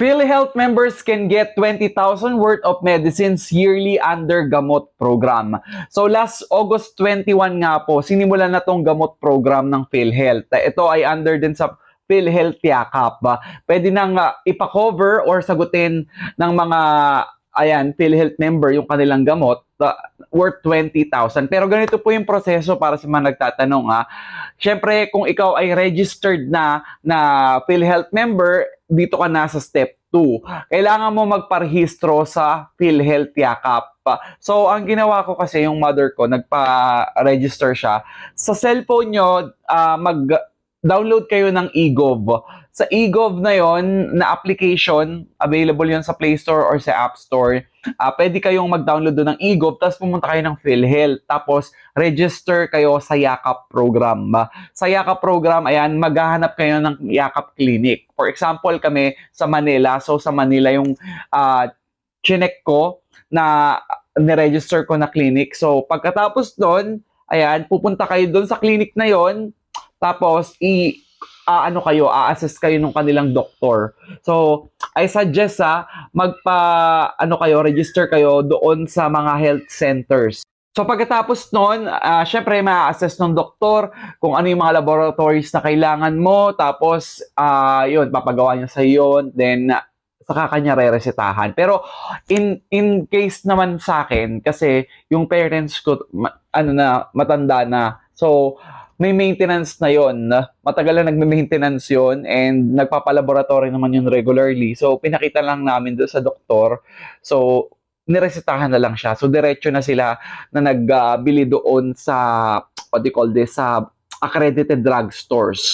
PhilHealth members can get 20,000 worth of medicines yearly under gamot program. So last August 21 nga po, sinimulan na tong gamot program ng PhilHealth. Ito ay under din sa PhilHealth Yakap. Pwede nang uh, ipa-cover or sagutin ng mga ayan, PhilHealth member yung kanilang gamot uh, worth 20,000. Pero ganito po yung proseso para sa mga nagtatanong ha. Siyempre, kung ikaw ay registered na na PhilHealth member, dito ka na sa step 2. Kailangan mo magparehistro sa PhilHealth Yakap. So, ang ginawa ko kasi yung mother ko, nagpa-register siya. Sa cellphone nyo, ah, mag-download kayo ng eGov. Sa eGov na yon na application, available yon sa Play Store or sa App Store. Ah, pwede kayong mag-download doon ng eGov, tapos pumunta kayo ng PhilHealth. Tapos, register kayo sa Yakap program. Sa Yakap program, ayan, maghahanap kayo ng Yakap Clinic. For example, kami sa Manila. So, sa Manila yung ah, chinek ko na niregister ko na clinic. So, pagkatapos doon, ayan, pupunta kayo doon sa clinic na yon tapos, i ah, ano kayo, a-assess kayo ng kanilang doktor. So, I suggest ha, magpa, ano kayo, register kayo doon sa mga health centers. So pagkatapos nun, ah, syempre ma-assess ng doktor kung ano yung mga laboratories na kailangan mo. Tapos, ah, yun, papagawa niya sa yun. Then, ah, saka kanya re-resetahan. Pero, in, in case naman sa akin, kasi yung parents ko, ma- ano na, matanda na. So, may maintenance na yon Matagal na nagme-maintenance yon and nagpapalaboratory naman yun regularly. So, pinakita lang namin doon sa doktor. So, niresetahan na lang siya. So, diretso na sila na nagbili doon sa, what do you call this, sa accredited drug stores.